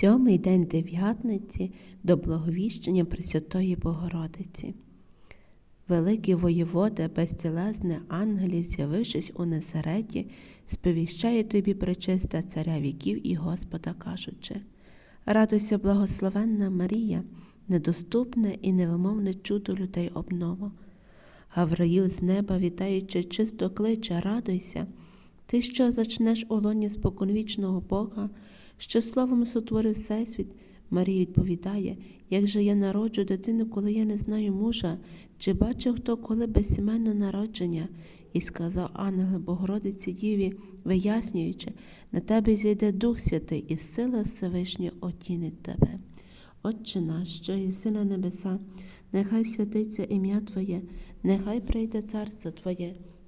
Сьомий день дев'ятниці до благовіщення Пресвятої Богородиці. Великий воєводе, безтілезне ангелів, з'явившись у Назареті, сповіщає тобі пречиста царя віків і Господа, кажучи: Радуйся, благословенна Марія, недоступне і невимовне чудо людей обнова. Гавраїл з неба, вітаючи, чисто кличе, радуйся, ти, що зачнеш у лоні споконвічного Бога, що словом сотворив Всесвіт, Марія відповідає, як же я народжу дитину, коли я не знаю мужа, чи бачив хто коли безсімейне народження? І сказав ангел Богородиці Діві, вияснюючи, на тебе зійде Дух Святий, і сила Всевишня отінить тебе. Отче наш, що єси на небеса, нехай святиться ім'я Твоє, нехай прийде царство Твоє,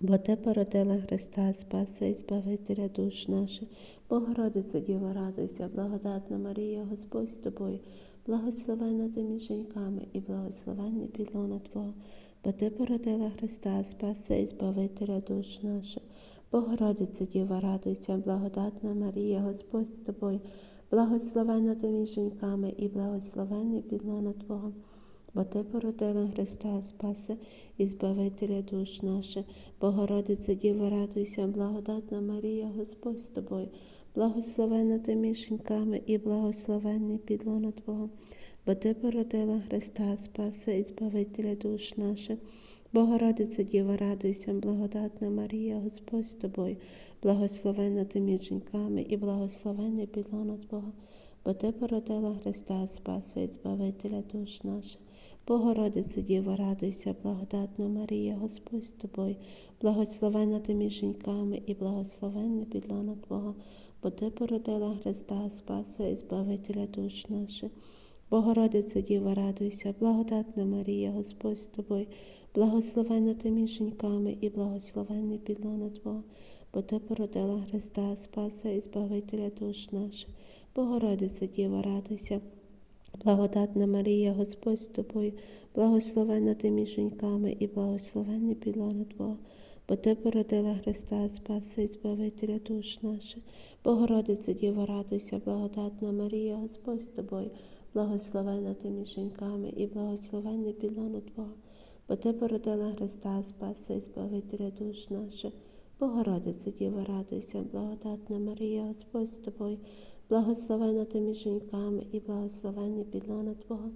Бо ти породила Христа, Спаса і Збавителя душ наших. Богородице Діва, радуйся, благодатна Марія, Господь з тобою, благословенна ти між жінками, і благословенний підлона Твого. Бо ти породила Христа, Спаса і Збавителя душ наших. Богородице Діва, радуйся, благодатна Марія, Господь з тобою, благословенна ти між жінками, і благословенний підлона Твого. Бо ти породила Христа, Спаси і Збавителя душ наших. Богородице Діва, радуйся, благодатна Марія, Господь з тобою, благословенна ти між жінками, і благословенний підлона Твого. Бо ти породила Христа, Спаси і Збавителя душ наших. Богородице Діва, радуйся, благодатна Марія, Господь з тобою, благословенна ти між жінками, і благословенний підлона Твого. Бо ти породила Христа, Спаса і Збавителя душ наших. Богородице Діва, радуйся, благодатна Марія, Господь з тобою, благословенна ти між жінками, і благословенне підлона Твого, бо ти породила Христа, Спаса і Збавителя душ наших. Богородице Діва, радуйся, благодатна Марія, Господь з тобою, благословенна ти між жінками, і благословенне підлона Твого, бо ти породила Христа, Спаса і Збавителя душ наших. Богородице Діва, радуйся, Благодатна Марія, Господь з тобою, благословенна ти між жінками і благословенний підлона Твого, бо ти породила Христа, Спаса і Збавителя душ наших. Богородице Діва, радуйся, благодатна Марія, Господь з тобою, благословенна ти між жінками і благословенний підлона Твого, бо ти породила Христа, Спаса і Збавителя душ наших. Богородице Діва, радуйся, благодатна Марія, Господь з тобою, благословена ти між жінками і благословенний підлона Твого,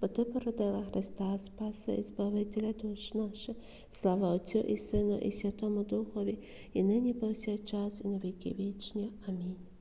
бо ти породила Христа, Спаса і Збавителя душ наших. Слава Отцю і Сину, і Святому Духові, і нині повсякчас, і на віки вічні. Амінь.